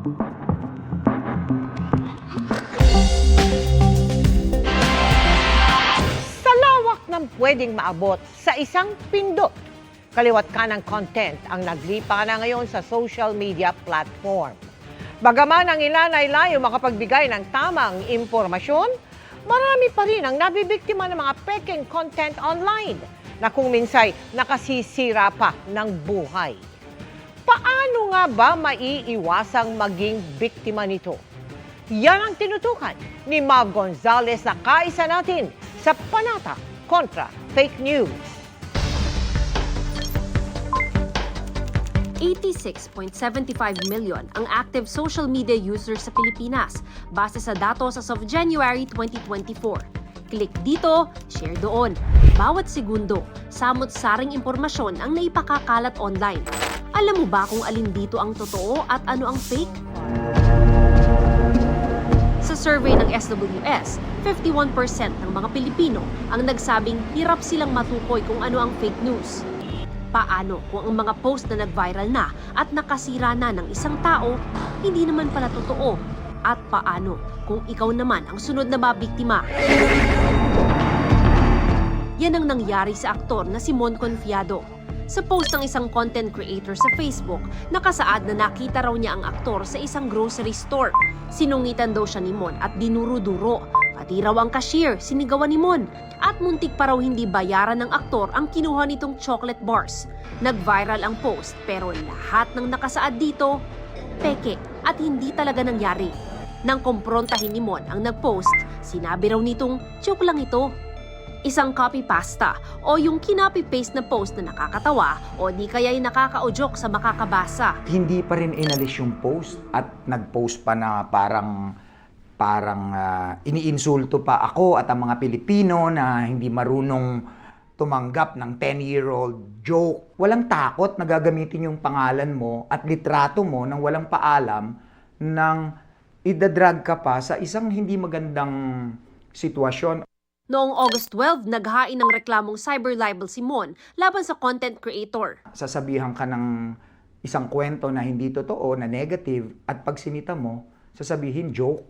Sa lawak ng pwedeng maabot sa isang pindot, kaliwat ka ng content ang naglipa na ngayon sa social media platform. Bagaman ang ilan ay layo makapagbigay ng tamang impormasyon, marami pa rin ang nabibiktima ng mga peking content online na kung minsay nakasisira pa ng buhay. Paano nga ba maiiwasang maging biktima nito? Yan ang tinutukan ni Mav Gonzalez na kaisa natin sa Panata kontra Fake News. 86.75 million ang active social media users sa Pilipinas base sa datos as of January 2024. Click dito, share doon. Bawat segundo, samot-saring impormasyon ang naipakakalat online. Alam mo ba kung alin dito ang totoo at ano ang fake? Sa survey ng SWS, 51% ng mga Pilipino ang nagsabing hirap silang matukoy kung ano ang fake news. Paano kung ang mga post na nag-viral na at nakasira na ng isang tao, hindi naman pala totoo? At paano kung ikaw naman ang sunod na mabiktima? Yan ang nangyari sa aktor na si Mon Confiado. Sa post ng isang content creator sa Facebook, nakasaad na nakita raw niya ang aktor sa isang grocery store. Sinungitan daw siya ni Mon at dinuro-duro. Pati raw ang cashier, sinigawan ni Mon. At muntik pa raw hindi bayaran ng aktor ang kinuha nitong chocolate bars. Nag-viral ang post pero lahat ng nakasaad dito, peke at hindi talaga nangyari. Nang kumprontahin ni Mon ang nag-post, sinabi raw nitong joke lang ito. Isang copy pasta o yung kinopy-paste na post na nakakatawa o di kaya'y nakaka-ojok sa makakabasa. hindi pa rin inalis yung post at nag-post pa na parang parang ah, iniinsulto pa ako at ang mga Pilipino na hindi marunong tumanggap ng 10-year-old joke. Walang takot na gagamitin yung pangalan mo at litrato mo nang walang paalam nang idadrag ka pa sa isang hindi magandang sitwasyon Noong August 12, naghain ng reklamong cyber libel si Mon laban sa content creator. sasabihan ka ng isang kwento na hindi totoo, na negative, at pag sinita mo, sasabihin joke.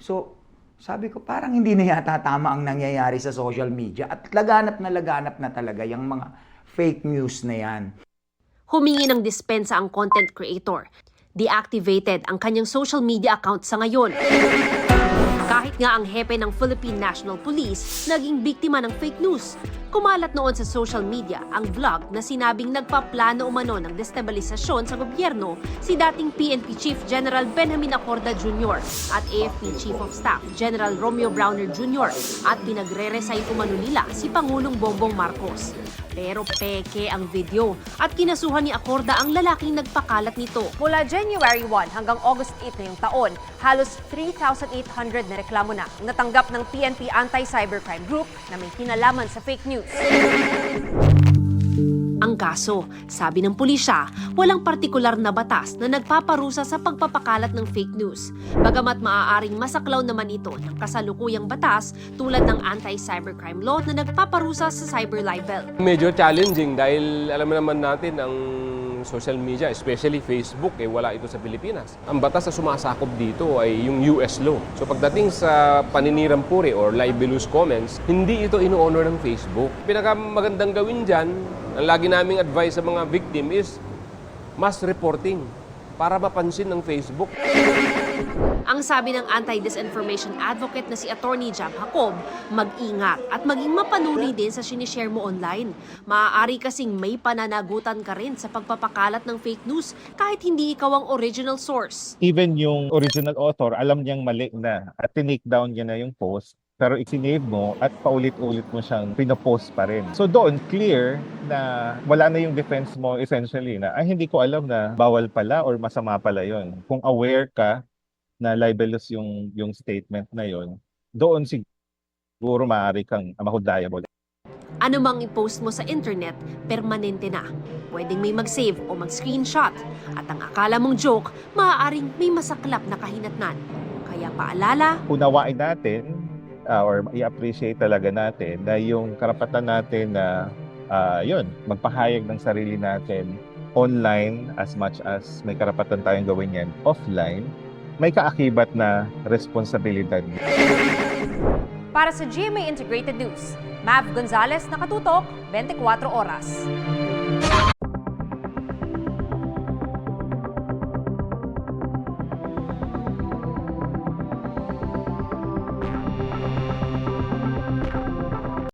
So, sabi ko, parang hindi na yata tama ang nangyayari sa social media at laganap na laganap na talaga yung mga fake news na yan. Humingi ng dispensa ang content creator. Deactivated ang kanyang social media account sa ngayon. Kahit nga ang hepe ng Philippine National Police naging biktima ng fake news. Kumalat noon sa social media ang vlog na sinabing nagpaplano umano ng destabilisasyon sa gobyerno si dating PNP Chief General Benjamin Acorda Jr. at AFP Chief of Staff General Romeo Browner Jr. at pinagre-resign umano nila si Pangulong Bongbong Marcos. Pero peke ang video at kinasuhan ni Acorda ang lalaking nagpakalat nito. Mula January 1 hanggang August 8 ngayong taon, halos 3,800 na reklamo na ang natanggap ng PNP Anti-Cybercrime Group na may kinalaman sa fake news. Kaso, sabi ng pulisya, walang partikular na batas na nagpaparusa sa pagpapakalat ng fake news. Bagamat maaaring masaklaw naman ito ng kasalukuyang batas tulad ng anti-cybercrime law na nagpaparusa sa cyber libel. Medyo challenging dahil alam naman natin ang social media, especially Facebook, eh wala ito sa Pilipinas. Ang batas na sumasakop dito ay yung US law. So pagdating sa paninirampuri or libelous comments, hindi ito ino-honor ng Facebook. Pinakamagandang gawin dyan, ang lagi naming advice sa mga victim is mass reporting para mapansin ng Facebook. Ang sabi ng anti-disinformation advocate na si Attorney Jam Jacob, mag-ingat at maging mapanuri din sa sinishare mo online. Maaari kasing may pananagutan ka rin sa pagpapakalat ng fake news kahit hindi ikaw ang original source. even yung original author, alam niyang mali na at tinake down niya na yung post pero isinave mo at paulit-ulit mo siyang pinopost pa rin. So doon, clear na wala na yung defense mo essentially na ay hindi ko alam na bawal pala or masama pala yon. Kung aware ka na libelous yung yung statement na yon, doon siguro maaari kang mahudayable. Ano mang i-post mo sa internet, permanente na. Pwedeng may mag-save o mag-screenshot. At ang akala mong joke, maaaring may masaklap na kahinatnan. Kaya paalala, unawain natin uh, or i-appreciate talaga natin na yung karapatan natin na uh, yun, magpahayag ng sarili natin online as much as may karapatan tayong gawin yan offline, may kaakibat na responsibilidad. Para sa GMA Integrated News, Mav Gonzalez, nakatutok, 24 oras.